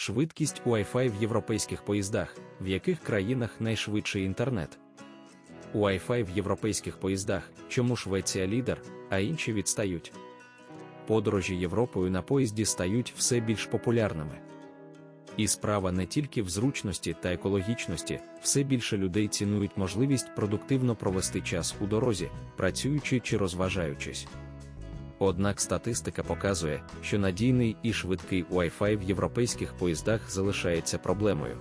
Швидкість Wi-Fi в європейських поїздах, в яких країнах найшвидший інтернет. Wi-Fi в європейських поїздах, чому Швеція лідер, а інші відстають. Подорожі Європою на поїзді стають все більш популярними. І справа не тільки в зручності та екологічності, все більше людей цінують можливість продуктивно провести час у дорозі, працюючи чи розважаючись. Однак статистика показує, що надійний і швидкий Wi-Fi в європейських поїздах залишається проблемою.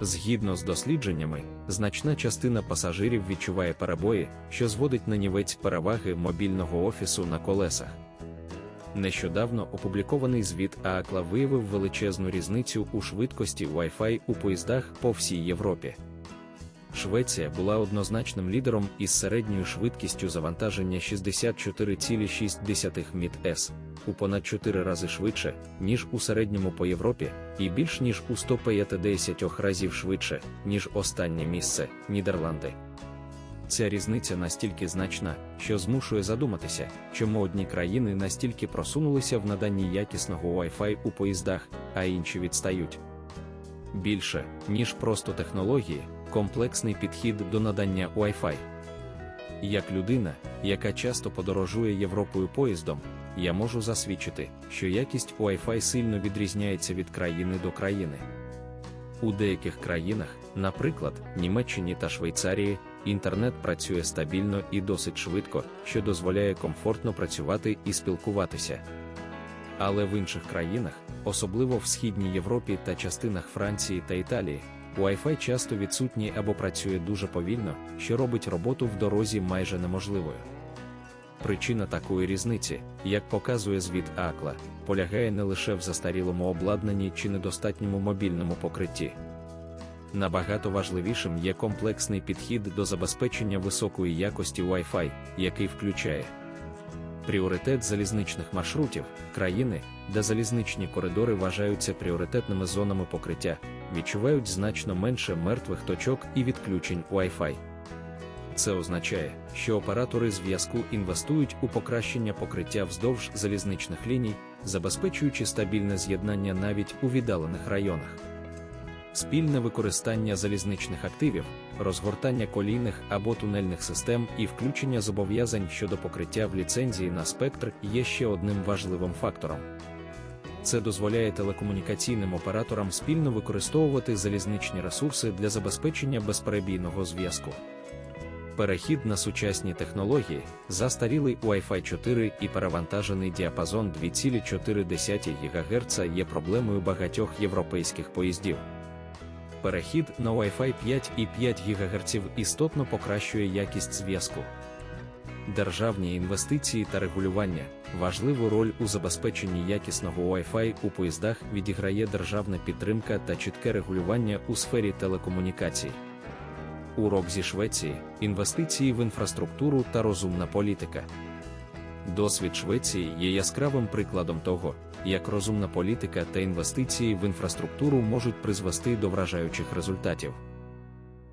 Згідно з дослідженнями, значна частина пасажирів відчуває перебої, що зводить на нівець переваги мобільного офісу на колесах. Нещодавно опублікований звіт ААКЛА виявив величезну різницю у швидкості Wi-Fi у поїздах по всій Європі. Швеція була однозначним лідером із середньою швидкістю завантаження 64,6 Міт-С, у понад 4 рази швидше, ніж у середньому по Європі, і більш ніж у 150 разів швидше, ніж останнє місце Нідерланди. Ця різниця настільки значна, що змушує задуматися, чому одні країни настільки просунулися в наданні якісного Wi-Fi у поїздах, а інші відстають. Більше, ніж просто технології, комплексний підхід до надання Wi-Fi. Як людина, яка часто подорожує Європою поїздом, я можу засвідчити, що якість Wi-Fi сильно відрізняється від країни до країни. У деяких країнах, наприклад, Німеччині та Швейцарії, інтернет працює стабільно і досить швидко, що дозволяє комфортно працювати і спілкуватися. Але в інших країнах, особливо в Східній Європі та частинах Франції та Італії, Wi-Fi часто відсутній або працює дуже повільно, що робить роботу в дорозі майже неможливою. Причина такої різниці, як показує звіт Акла, полягає не лише в застарілому обладнанні чи недостатньому мобільному покритті. Набагато важливішим є комплексний підхід до забезпечення високої якості Wi-Fi, який включає пріоритет залізничних маршрутів, країни, де залізничні коридори вважаються пріоритетними зонами покриття, відчувають значно менше мертвих точок і відключень Wi-Fi. Це означає, що оператори зв'язку інвестують у покращення покриття вздовж залізничних ліній, забезпечуючи стабільне з'єднання навіть у віддалених районах. Спільне використання залізничних активів, розгортання колійних або тунельних систем і включення зобов'язань щодо покриття в ліцензії на спектр є ще одним важливим фактором. Це дозволяє телекомунікаційним операторам спільно використовувати залізничні ресурси для забезпечення безперебійного зв'язку. Перехід на сучасні технології, застарілий Wi-Fi 4 і перевантажений діапазон 2,4 ГГц є проблемою багатьох європейських поїздів. Перехід на Wi-Fi 5 і 5 ГГц істотно покращує якість зв'язку. Державні інвестиції та регулювання важливу роль у забезпеченні якісного Wi-Fi у поїздах відіграє державна підтримка та чітке регулювання у сфері телекомунікацій. Урок зі Швеції, інвестиції в інфраструктуру та розумна політика. Досвід Швеції є яскравим прикладом того, як розумна політика та інвестиції в інфраструктуру можуть призвести до вражаючих результатів.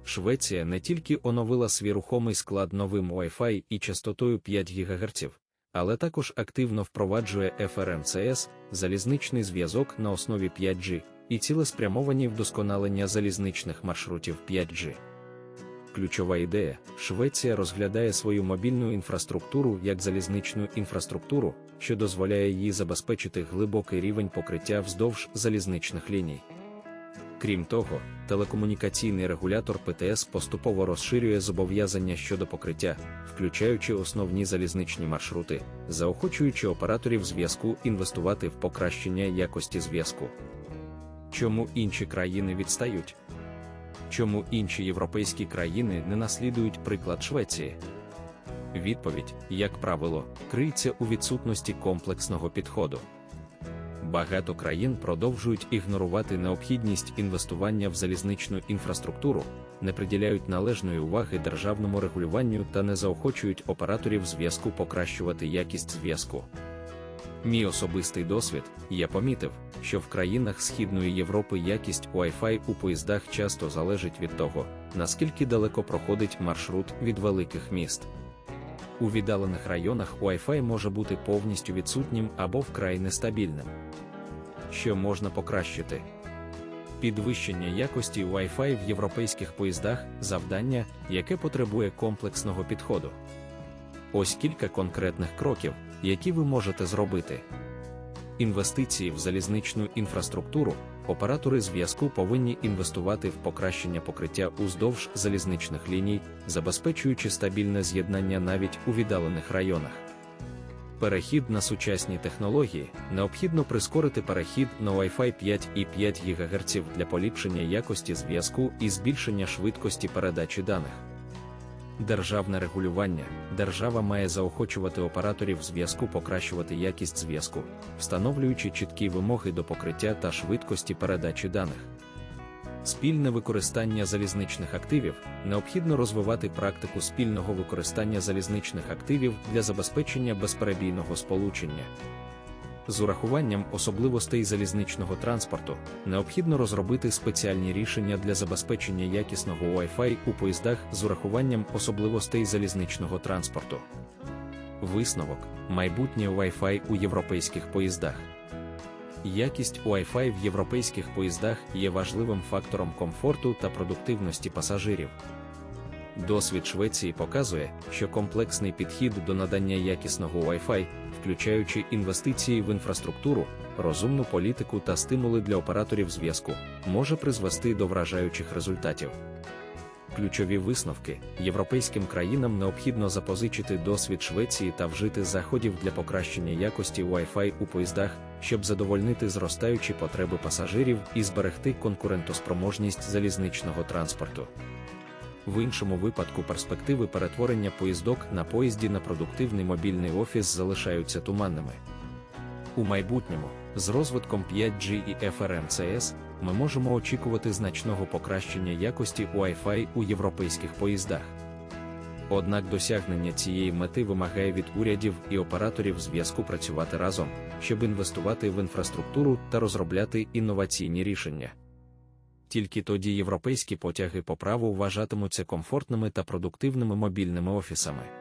Швеція не тільки оновила свій рухомий склад новим Wi-Fi і частотою 5 ГГц, але також активно впроваджує FRMCS, залізничний зв'язок на основі 5G і цілеспрямовані вдосконалення залізничних маршрутів 5G. Ключова ідея: Швеція розглядає свою мобільну інфраструктуру як залізничну інфраструктуру, що дозволяє їй забезпечити глибокий рівень покриття вздовж залізничних ліній. Крім того, телекомунікаційний регулятор ПТС поступово розширює зобов'язання щодо покриття, включаючи основні залізничні маршрути, заохочуючи операторів зв'язку інвестувати в покращення якості зв'язку. Чому інші країни відстають? Чому інші європейські країни не наслідують приклад Швеції? Відповідь, як правило, криється у відсутності комплексного підходу. Багато країн продовжують ігнорувати необхідність інвестування в залізничну інфраструктуру, не приділяють належної уваги державному регулюванню та не заохочують операторів зв'язку покращувати якість зв'язку. Мій особистий досвід, я помітив, що в країнах Східної Європи якість Wi-Fi у поїздах часто залежить від того, наскільки далеко проходить маршрут від великих міст. У віддалених районах Wi-Fi може бути повністю відсутнім або вкрай нестабільним. що можна покращити. Підвищення якості Wi-Fi в європейських поїздах завдання, яке потребує комплексного підходу. Ось кілька конкретних кроків, які ви можете зробити. Інвестиції в залізничну інфраструктуру. Оператори зв'язку повинні інвестувати в покращення покриття уздовж залізничних ліній, забезпечуючи стабільне з'єднання навіть у віддалених районах. Перехід на сучасні технології необхідно прискорити перехід на Wi-Fi 5 і 5 ГГц для поліпшення якості зв'язку і збільшення швидкості передачі даних. Державне регулювання. Держава має заохочувати операторів зв'язку покращувати якість зв'язку, встановлюючи чіткі вимоги до покриття та швидкості передачі даних. Спільне використання залізничних активів необхідно розвивати практику спільного використання залізничних активів для забезпечення безперебійного сполучення. З урахуванням особливостей залізничного транспорту необхідно розробити спеціальні рішення для забезпечення якісного Wi-Fi у поїздах з урахуванням особливостей залізничного транспорту. Висновок майбутнє Wi-Fi у європейських поїздах. Якість Wi-Fi в європейських поїздах є важливим фактором комфорту та продуктивності пасажирів. Досвід Швеції показує, що комплексний підхід до надання якісного Wi-Fi, включаючи інвестиції в інфраструктуру, розумну політику та стимули для операторів зв'язку, може призвести до вражаючих результатів. Ключові висновки європейським країнам необхідно запозичити досвід Швеції та вжити заходів для покращення якості Wi-Fi у поїздах, щоб задовольнити зростаючі потреби пасажирів і зберегти конкурентоспроможність залізничного транспорту. В іншому випадку перспективи перетворення поїздок на поїзді на продуктивний мобільний офіс залишаються туманними. У майбутньому, з розвитком 5G і FRMCS, ми можемо очікувати значного покращення якості Wi-Fi у європейських поїздах. Однак досягнення цієї мети вимагає від урядів і операторів зв'язку працювати разом, щоб інвестувати в інфраструктуру та розробляти інноваційні рішення. Тільки тоді європейські потяги по праву вважатимуться комфортними та продуктивними мобільними офісами.